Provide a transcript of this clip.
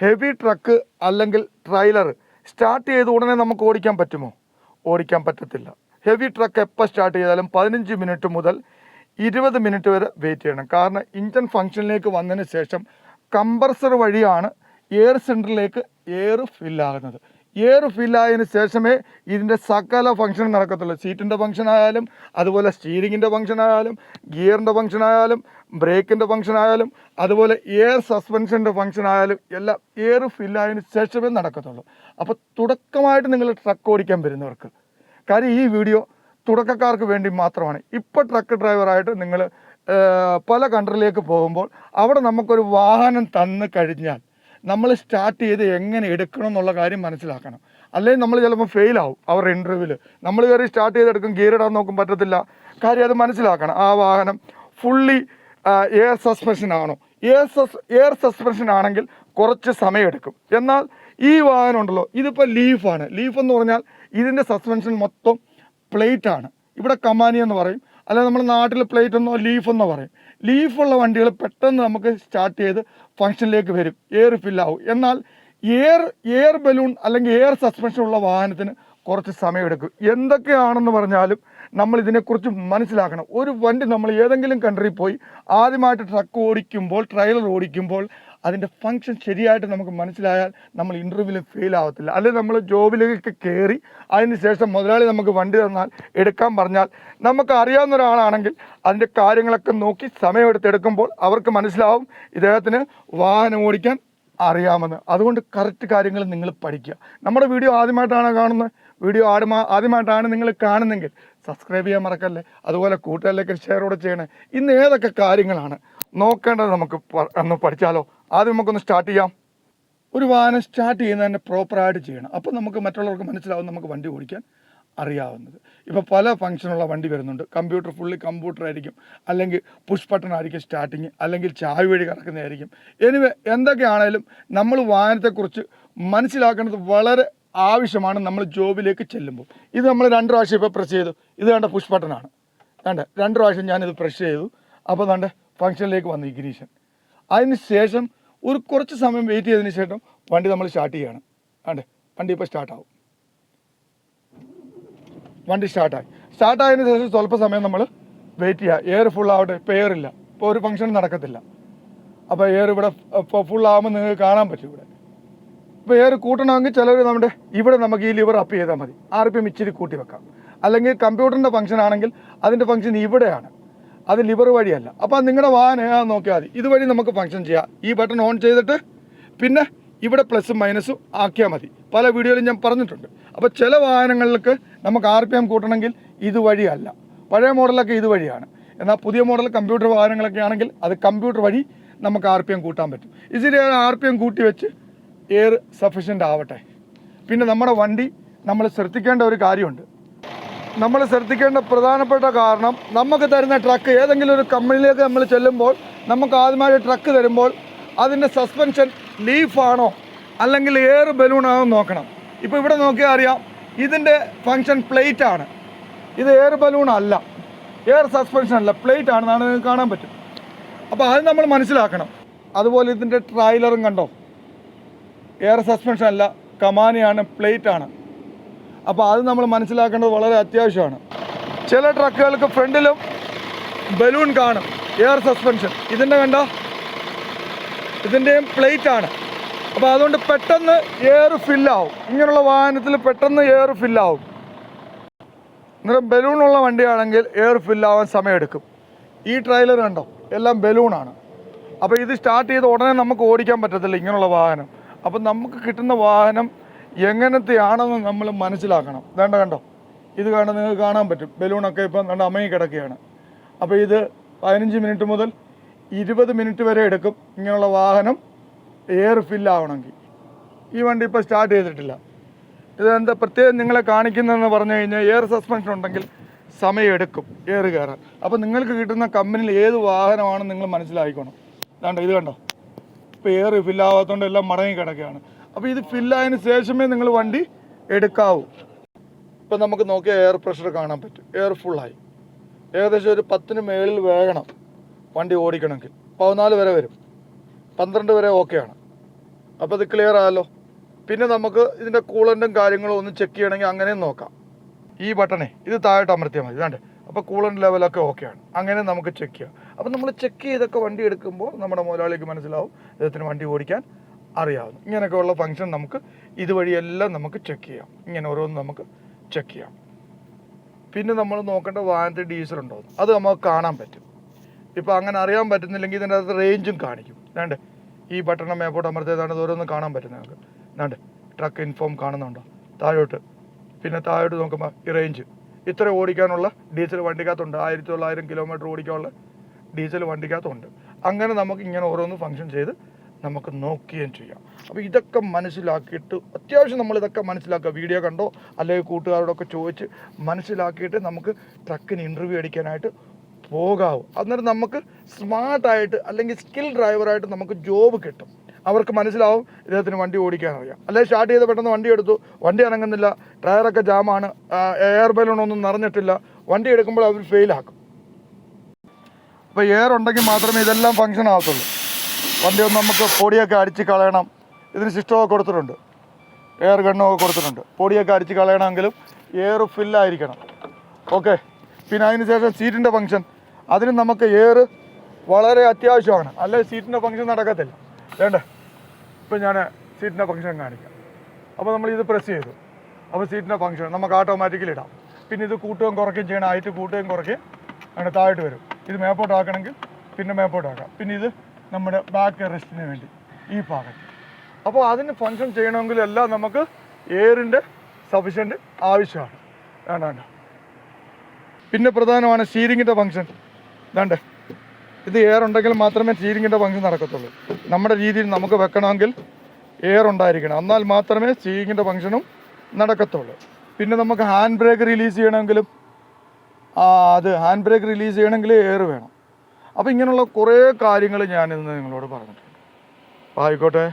Heavy truck അല്ലെങ്കിൽ trailer start ചെയ്ത ഉടനെ നമുക്ക് ഓടിക്കാൻ പറ്റുമോ? ഓടിക്കാൻ പറ്റത്തില്ല. ഹെവി ട്രക്ക് എപ്പോൾ സ്റ്റാർട്ട് ചെയ്താലും പതിനഞ്ച് മിനിറ്റ് മുതൽ ഇരുപത് മിനിറ്റ് വരെ വെയിറ്റ് ചെയ്യണം. കാരണം ഇഞ്ചൻ ഫംഗ്ഷനിലേക്ക് വന്നതിന് ശേഷം കംപ്രസർ വഴിയാണ് എയർ സെന്ററിലേക്ക് എയർ ഫില്ലാകുന്നത്. എയർ ഫില്ലായതിന് ശേഷമേ ഇതിന്റെ സകല ഫംഗ്ഷൻ നടക്കത്തുള്ളൂ. സീറ്റിന്റെ ഫംഗ്ഷൻ ആയാലും അതുപോലെ സ്റ്റീരിങ്ങിന്റെ ഫംഗ്ഷൻ ആയാലും ഗിയറിന്റെ ഫംഗ്ഷൻ ആയാലും ബ്രേക്കിന്റെ ഫംഗ്ഷൻ ആയാലും അതുപോലെ എയർ സസ്പെൻഷന്റെ ഫംഗ്ഷൻ ആയാലും എല്ലാം എയർ ഫില്ലായതിന് ശേഷമേ നടക്കത്തുള്ളൂ. അപ്പോൾ തുടക്കമായിട്ട് നിങ്ങൾ ട്രക്ക് ഓടിക്കാൻ വരുന്നവർക്ക് കാര്യം ഈ വീഡിയോ തുടക്കക്കാർക്ക് വേണ്ടി മാത്രമാണ്. ഇപ്പോൾ ട്രക്ക് ഡ്രൈവറായിട്ട് നിങ്ങൾ പല കൺട്രിയിലേക്ക് പോകുമ്പോൾ അവിടെ നമുക്കൊരു വാഹനം തന്നു കഴിഞ്ഞാൽ നമ്മൾ സ്റ്റാർട്ട് ചെയ്ത് എങ്ങനെ എടുക്കണം എന്നുള്ള കാര്യം മനസ്സിലാക്കണം. അല്ലെങ്കിൽ നമ്മൾ ചിലപ്പോൾ ഫെയിൽ ആവും അവരുടെ ഇന്റർവ്യൂവിൽ നമ്മൾ കയറി സ്റ്റാർട്ട് ചെയ്തെടുക്കും ഗിയർ ഇടാൻ നോക്കും പറ്റത്തില്ല. കാര്യം അത് മനസ്സിലാക്കണം. ആ വാഹനം ഫുള്ളി എയർ സസ്പെൻഷൻ ആണോ? എയർ സസ് എയർ സസ്പെൻഷൻ ആണെങ്കിൽ കുറച്ച് സമയമെടുക്കും എന്നാൽ ഈ വാഹനം ഉണ്ടല്ലോ ഇതിപ്പോൾ ലീഫാണ് ലീഫ് എന്ന് പറഞ്ഞാൽ ഇതിന്റെ സസ്പെൻഷൻ മൊത്തം പ്ലേറ്റാണ് ഇവിടെ കമാനി എന്ന് പറയും. അല്ല നമ്മുടെ നാട്ടിൽ പ്ലേറ്റ് എന്നോ ലീഫ് എന്നോ പറയും. ലീഫുള്ള വണ്ടികൾ പെട്ടെന്ന് നമുക്ക് സ്റ്റാർട്ട് ചെയ്ത് ഫങ്ഷനിലേക്ക് വരും. എയർ ഫില്ലാവും എന്നാൽ എയർ എയർ ബലൂൺ അല്ലെങ്കിൽ എയർ സസ്പെൻഷൻ ഉള്ള വാഹനത്തിന് കുറച്ച് സമയമെടുക്കും. എന്തൊക്കെയാണെന്ന് പറഞ്ഞാലും നമ്മൾ ഇതിനെക്കുറിച്ച് മനസ്സിലാക്കണം. ഒരു വണ്ടി നമ്മൾ ഏതെങ്കിലും കൺട്രിയിൽ പോയി ആദ്യമായിട്ട് ട്രക്ക് ഓടിക്കുമ്പോൾ ട്രെയിലർ ഓടിക്കുമ്പോൾ അതിന്റെ ഫങ്ഷൻ ശരിയായിട്ട് നമുക്ക് മനസ്സിലായാൽ നമ്മൾ ഇന്റർവ്യൂവിൽ ഫെയിൽ ആവത്തില്ല. അല്ലെങ്കിൽ നമ്മൾ ജോബിലേക്ക് കയറി അതിന് ശേഷം മുതലാളി നമുക്ക് വണ്ടി തന്നാൽ എടുക്കാൻ പറഞ്ഞാൽ നമുക്ക് അറിയാവുന്ന ഒരാളാണെങ്കിൽ അതിന്റെ കാര്യങ്ങളൊക്കെ നോക്കി സമയമെടുത്തെടുക്കുമ്പോൾ അവർക്ക് മനസ്സിലാവും ഇദ്ദേഹത്തിന് വാഹനം ഓടിക്കാൻ അറിയാമെന്ന്. അതുകൊണ്ട് കറക്റ്റ് കാര്യങ്ങൾ നിങ്ങൾ പഠിക്കുക. നമ്മുടെ വീഡിയോ ആദ്യമായിട്ടാണ് കാണുന്നത്. വീഡിയോ ആടുമാ ആദ്യമായിട്ടാണ് നിങ്ങൾ കാണുന്നെങ്കിൽ സബ്സ്ക്രൈബ് ചെയ്യാൻ മറക്കല്ലേ? അതുപോലെ കൂട്ടുകാരിലേക്ക് ഷെയർ കൂടെ ചെയ്യണേ. ഇന്ന് ഏതൊക്കെ കാര്യങ്ങളാണ്? നോക്കേണ്ടത് നമുക്ക് ഒന്ന് പഠിച്ചാലോ? ആദ്യം നമുക്കൊന്ന് സ്റ്റാർട്ട് ചെയ്യാം. ഒരു വാഹനം സ്റ്റാർട്ട് ചെയ്യുന്നത് തന്നെ പ്രോപ്പറായിട്ട് ചെയ്യണം. അപ്പോൾ നമുക്ക് മറ്റുള്ളവർക്ക് മനസ്സിലാവും നമുക്ക് വണ്ടി ഓടിക്കാൻ അറിയാവുന്നത്. ഇപ്പോൾ പല ഫംഗ്ഷനുള്ള വണ്ടി വരുന്നുണ്ട്. കമ്പ്യൂട്ടർ ഫുള്ളി കമ്പ്യൂട്ടർ ആയിരിക്കും. അല്ലെങ്കിൽ പുഷ് ബട്ടൺ ആയിരിക്കും സ്റ്റാർട്ടിങ് അല്ലെങ്കിൽ ചാവി വഴി കറക്കുന്നതായിരിക്കും. എനിവേ എന്തൊക്കെയാണേലും നമ്മൾ വാഹനത്തെക്കുറിച്ച് മനസ്സിലാക്കേണ്ടത് വളരെ ആവശ്യമാണ് നമ്മൾ ജോബിലേക്ക് ചെല്ലുമ്പോൾ. ഇത് നമ്മൾ രണ്ട് പ്രാവശ്യം ഇപ്പോൾ പ്രസ് ചെയ്തു. ഇത് കണ്ട പുഷ് ബട്ടൺ ആണ്. കണ്ട? രണ്ട് പ്രാവശ്യം ഞാനിത് പ്രസ് ചെയ്തു. അപ്പോൾ കണ്ട? ഫംഗ്ഷനിലേക്ക് വന്നു ഈ അതിന് ശേഷം ഒരു കുറച്ച് സമയം വെയിറ്റ് ചെയ്തതിന് ശേഷം വണ്ടി നമ്മൾ സ്റ്റാർട്ട് ചെയ്യാണ്. അതെ വണ്ടി ഇപ്പോൾ സ്റ്റാർട്ടാവും വണ്ടി സ്റ്റാർട്ടായി സ്റ്റാർട്ടായതിന് ശേഷം സ്വല്പ സമയം നമ്മൾ വെയിറ്റ് ചെയ്യുക എയർ ഫുൾ ആവട്ടെ. ഇപ്പോൾ എയർ ഇല്ല. ഇപ്പോൾ ഒരു ഫംഗ്ഷൻ നടക്കത്തില്ല. അപ്പോൾ എയർ ഇവിടെ ഇപ്പോൾ ഫുൾ ആകുമ്പോൾ നിങ്ങൾക്ക് കാണാൻ പറ്റും ഇവിടെ. ഇപ്പോൾ എയർ കൂട്ടണമെങ്കിൽ ചിലർ നമ്മുടെ ഇവിടെ നമുക്ക് ഈ ലിവർ അപ്പ് ചെയ്താൽ മതി. ആർ പി എം ഇച്ചിരി കൂട്ടി വെക്കാം. അല്ലെങ്കിൽ കമ്പ്യൂട്ടറിന്റെ ഫംഗ്ഷൻ ആണെങ്കിൽ അതിന്റെ ഫംഗ്ഷൻ ഇവിടെയാണ്. അത് ലിവർ വഴിയല്ല. അപ്പോൾ നിങ്ങളുടെ വാഹനം ഏതാണെന്ന് നോക്കിയാൽ മതി. ഇതുവഴി നമുക്ക് ഫംഗ്ഷൻ ചെയ്യാം. ഈ ബട്ടൺ ഓൺ ചെയ്തിട്ട് പിന്നെ ഇവിടെ പ്ലസും മൈനസും ആക്കിയാൽ മതി. പല വീഡിയോയിലും ഞാൻ പറഞ്ഞിട്ടുണ്ട്. അപ്പോൾ ചില വാഹനങ്ങൾക്ക് നമുക്ക് ആർ പി എം കൂട്ടണമെങ്കിൽ ഇതുവഴിയല്ല പഴയ മോഡലൊക്കെ ഇതുവഴിയാണ് എന്നാൽ പുതിയ മോഡൽ കമ്പ്യൂട്ടർ വാഹനങ്ങളൊക്കെ ആണെങ്കിൽ അത് കമ്പ്യൂട്ടർ വഴി നമുക്ക് ആർ പി എം കൂട്ടാൻ പറ്റും. ഇതിൽ ആർ പി എം കൂട്ടി വെച്ച് എയർ സഫീഷ്യന്റ് ആവട്ടെ. പിന്നെ നമ്മുടെ വണ്ടി നമ്മൾ ശ്രദ്ധിക്കേണ്ട ഒരു കാര്യമുണ്ട്. നമ്മൾ ശ്രദ്ധിക്കേണ്ട പ്രധാനപ്പെട്ട കാരണം നമുക്ക് തരുന്ന ട്രക്ക് ഏതെങ്കിലും ഒരു കമ്പനിയിലേക്ക് നമ്മൾ ചെല്ലുമ്പോൾ നമുക്ക് ആദ്യമായി ട്രക്ക് തരുമ്പോൾ അതിന്റെ സസ്പെൻഷൻ ലീഫാണോ അല്ലെങ്കിൽ എയർ ബലൂണാണോ നോക്കണം. ഇപ്പോൾ ഇവിടെ നോക്കിയാൽ അറിയാം ഇതിന്റെ ഫങ്ഷൻ പ്ലേറ്റ് ആണ്. ഇത് എയർ ബലൂൺ അല്ല. എയർ സസ്പെൻഷൻ അല്ല. പ്ലേറ്റ് ആണെന്നാണ് നിങ്ങൾക്ക് കാണാൻ പറ്റും. അപ്പോൾ അത് നമ്മൾ മനസ്സിലാക്കണം. അതുപോലെ ഇതിന്റെ ട്രൈലറും കണ്ടോ? എയർ സസ്പെൻഷൻ അല്ല. കമാനിയാണ് പ്ലേറ്റ് ആണ്. അപ്പോൾ അത് നമ്മൾ മനസ്സിലാക്കേണ്ടത് വളരെ അത്യാവശ്യമാണ്. ചില ട്രക്കുകൾക്ക് ഫ്രണ്ടിലും ബലൂൺ കാണും. Air suspension. ഇതിന്റെ കണ്ട? ഇതിന്റെയും ആണ്. അപ്പോൾ അതുകൊണ്ട് പെട്ടെന്ന് എയർ ഫില്ലാവും ഇങ്ങനെയുള്ള വാഹനത്തിൽ പെട്ടെന്ന് എയർ ഫില്ലാവും അന്നേരം ബലൂണുള്ള വണ്ടിയാണെങ്കിൽ എയർ ഫില്ലാവാൻ സമയമെടുക്കും. ഈ ട്രെയിലർ കണ്ടോ? എല്ലാം ബലൂണാണ് അപ്പോൾ ഇത് സ്റ്റാർട്ട് ചെയ്ത് ഉടനെ നമുക്ക് ഓടിക്കാൻ പറ്റത്തില്ല ഇങ്ങനെയുള്ള വാഹനം. അപ്പം നമുക്ക് കിട്ടുന്ന വാഹനം എങ്ങനത്തെയാണെന്ന് നമ്മൾ മനസ്സിലാക്കണം. വേണ്ട കണ്ടോ ഇത് കണ്ട് നിങ്ങൾക്ക് കാണാൻ പറ്റും. ബലൂണൊക്കെ ഇപ്പം കണ്ട അമങ്ങി കിടക്കുകയാണ്. അപ്പോൾ ഇത് പതിനഞ്ച് മിനിറ്റ് മുതൽ ഇരുപത് മിനിറ്റ് വരെ എടുക്കും. ഇങ്ങനെയുള്ള വാഹനം എയർ ഫില്ലാവണമെങ്കിൽ ഈ വണ്ടി ഇപ്പോൾ സ്റ്റാർട്ട് ചെയ്തിട്ടില്ല. ഇത് എന്താ പ്രത്യേകം നിങ്ങളെ കാണിക്കുന്നതെന്ന് പറഞ്ഞു കഴിഞ്ഞാൽ എയർ സസ്പെൻഷൻ ഉണ്ടെങ്കിൽ സമയം എടുക്കും. എയർ കയറാൻ. അപ്പോൾ നിങ്ങൾക്ക് കിട്ടുന്ന കമ്പനിയിൽ ഏത് വാഹനമാണെന്ന് നിങ്ങൾ മനസ്സിലാക്കിക്കണം ഇതാണ്ടോ ഇത് കണ്ടോ? ഇപ്പോൾ എയർ ഫില്ലാവാത്തതുകൊണ്ട് എല്ലാം മടങ്ങി കിടക്കുകയാണ്. അപ്പോൾ ഇത് ഫില്ലായതിന് ശേഷമേ നിങ്ങൾ വണ്ടി എടുക്കാവൂ. ഇപ്പം നമുക്ക് നോക്കിയാൽ എയർ പ്രഷർ കാണാൻ പറ്റും. എയർ ഫുള്ളായി ഏകദേശം ഒരു പത്തിന് മേളിൽ വേഗണം വണ്ടി ഓടിക്കണമെങ്കിൽ. പതിനാല് വരെ വരും. പന്ത്രണ്ട് വരെ ഓക്കെയാണ് അപ്പോൾ ഇത് ക്ലിയർ ആയല്ലോ? പിന്നെ നമുക്ക് ഇതിന്റെ കൂളന്റും കാര്യങ്ങളും ഒന്ന് ചെക്ക് ചെയ്യണമെങ്കിൽ അങ്ങനെയും നോക്കാം. ഈ ബട്ടണേ ഇത് താഴോട്ട് അമർത്തിയാൽ മതി. ഇതാണ്ട്. അപ്പോൾ കൂളന്റ് ലെവലൊക്കെ ഓക്കെയാണ് അങ്ങനെ നമുക്ക് ചെക്ക് ചെയ്യാം. അപ്പോൾ നമ്മൾ ചെക്ക് ചെയ്തൊക്കെ വണ്ടി എടുക്കുമ്പോൾ നമ്മുടെ മുതലാളിക്ക് മനസ്സിലാവും ഇദ്ദേഹത്തിന് വണ്ടി ഓടിക്കാൻ അറിയാവുന്നു. ഇങ്ങനെയൊക്കെയുള്ള ഫംഗ്ഷൻ നമുക്ക് ഇതുവഴിയെല്ലാം നമുക്ക് ചെക്ക് ചെയ്യാം. ഇങ്ങനെ ഓരോന്ന് നമുക്ക് ചെക്ക് ചെയ്യാം. പിന്നെ നമ്മൾ നോക്കേണ്ട വാഹനത്തിൽ ഡീസൽ ഉണ്ടോ അത് നമുക്ക് കാണാൻ പറ്റും. ഇപ്പോൾ അങ്ങനെ അറിയാൻ പറ്റുന്നില്ലെങ്കിൽ ഇതിന്റെ അകത്ത് റേഞ്ചും കാണിക്കും. വേണ്ടേ ഈ ബട്ടണം മേപ്പോട്ട് അമർത്തേതാണ് ഓരോന്ന് കാണാൻ പറ്റുന്നത് നമുക്ക്. വേണ്ടേ ട്രക്ക് ഇൻഫോം കാണുന്നുണ്ടോ? താഴോട്ട്. പിന്നെ താഴോട്ട് നോക്കുമ്പോൾ ഈ റേഞ്ച് ഇത്ര ഓടിക്കാനുള്ള ഡീസൽ വണ്ടിക്കകത്തുണ്ട്. ആയിരത്തി തൊള്ളായിരം കിലോമീറ്റർ ഓടിക്കാനുള്ള ഡീസൽ വണ്ടിക്കകത്തുണ്ട്. അങ്ങനെ നമുക്ക് ഇങ്ങനെ ഓരോന്ന് ഫങ്ഷൻ ചെയ്ത് നമുക്ക് നോക്കുകയും ചെയ്യാം. അപ്പോൾ ഇതൊക്കെ മനസ്സിലാക്കിയിട്ട് അത്യാവശ്യം നമ്മൾ ഇതൊക്കെ മനസ്സിലാക്കുക. വീഡിയോ കണ്ടോ? അല്ലെങ്കിൽ കൂട്ടുകാരോടൊക്കെ ചോദിച്ച് മനസ്സിലാക്കിയിട്ട് നമുക്ക് ട്രക്കിന് ഇന്റർവ്യൂ അടിക്കാനായിട്ട് പോകാവൂ. അന്നേരം നമുക്ക് സ്മാർട്ടായിട്ട് അല്ലെങ്കിൽ സ്കിൽ ഡ്രൈവറായിട്ട് നമുക്ക് ജോബ് കിട്ടും. അവർക്ക് മനസ്സിലാവും ഇദ്ദേഹത്തിന് വണ്ടി ഓടിക്കാൻ അറിയാം. അല്ലെങ്കിൽ സ്റ്റാർട്ട് ചെയ്ത് പെട്ടെന്ന് വണ്ടി എടുത്തു. വണ്ടി അനങ്ങുന്നില്ല. ടയറൊക്കെ ജാമാണ് എയർ ബലൂണൊന്നും നിറഞ്ഞിട്ടില്ല. വണ്ടി എടുക്കുമ്പോൾ അവർ ഫെയിലാക്കും അപ്പോൾ എയർ ഉണ്ടെങ്കിൽ മാത്രമേ ഇതെല്ലാം ഫങ്ഷൻ ആകത്തുള്ളൂ. വണ്ടി ഒന്ന് നമുക്ക് പൊടിയൊക്കെ അടിച്ച് കളയണം. ഇതിന് സിസ്റ്റമൊക്കെ കൊടുത്തിട്ടുണ്ട്. എയർ ഗണ്ണൊക്കെ കൊടുത്തിട്ടുണ്ട്. പൊടിയൊക്കെ അടിച്ച് കളയണമെങ്കിലും എയർ ഫില്ലായിരിക്കണം ഓക്കെ പിന്നെ അതിന് ശേഷം സീറ്റിന്റെ ഫങ്ഷൻ അതിന് നമുക്ക് എയർ വളരെ അത്യാവശ്യമാണ്. അല്ലെങ്കിൽ സീറ്റിന്റെ ഫങ്ഷൻ നടക്കത്തില്ല. വേണ്ടേ? ഇപ്പം ഞാൻ സീറ്റിന്റെ ഫങ്ഷൻ കാണിക്കാം. അപ്പോൾ നമ്മൾ ഇത് പ്രസ് ചെയ്തു. അപ്പോൾ സീറ്റിന്റെ ഫങ്ഷൻ നമുക്ക് ഓട്ടോമാറ്റിക്കലി ഇടാം. പിന്നെ ഇത് കൂട്ടുകയും കുറയ്ക്കുകയും ചെയ്യണം. ആയിട്ട് കൂട്ടുകയും കുറയ്ക്കുകയും അങ്ങനെ താഴോട്ട് വരും. ഇത് മേപ്പോട്ടാക്കണമെങ്കിൽ പിന്നെ മേപ്പോട്ടാക്കാം പിന്നെ ഇത് നമ്മുടെ ബാക്ക് റെസ്റ്റിന് വേണ്ടി ഈ ഭാഗത്ത്. അപ്പോൾ അതിന് ഫങ്ഷൻ ചെയ്യണമെങ്കിൽ എല്ലാം നമുക്ക് എയറിന്റെ സഫീഷ്യന്റ് ആവശ്യമാണ്. വേണ്ട പിന്നെ പ്രധാനമാണ് സ്റ്റീരിങ്ങിന്റെ ഫങ്ഷൻ വേണ്ടേ ഇത് എയർ ഉണ്ടെങ്കിൽ മാത്രമേ സ്റ്റീരിങ്ങിന്റെ ഫങ്ഷൻ നടക്കത്തുള്ളൂ. നമ്മുടെ രീതിയിൽ നമുക്ക് വെക്കണമെങ്കിൽ എയർ ഉണ്ടായിരിക്കണം. എന്നാൽ മാത്രമേ സ്റ്റീരിങ്ങിന്റെ ഫങ്ഷനും നടക്കത്തുള്ളൂ. പിന്നെ നമുക്ക് ഹാൻഡ് ബ്രേക്ക് റിലീസ് ചെയ്യണമെങ്കിലും അത് ഹാൻഡ് ബ്രേക്ക് റിലീസ് ചെയ്യണമെങ്കിൽ എയർ വേണം. അപ്പോൾ ഇങ്ങനെയുള്ള കുറേ കാര്യങ്ങൾ ഞാൻ ഇന്ന് നിങ്ങളോട് പറഞ്ഞിട്ടുണ്ട്. അപ്പോൾ ആയിക്കോട്ടെ.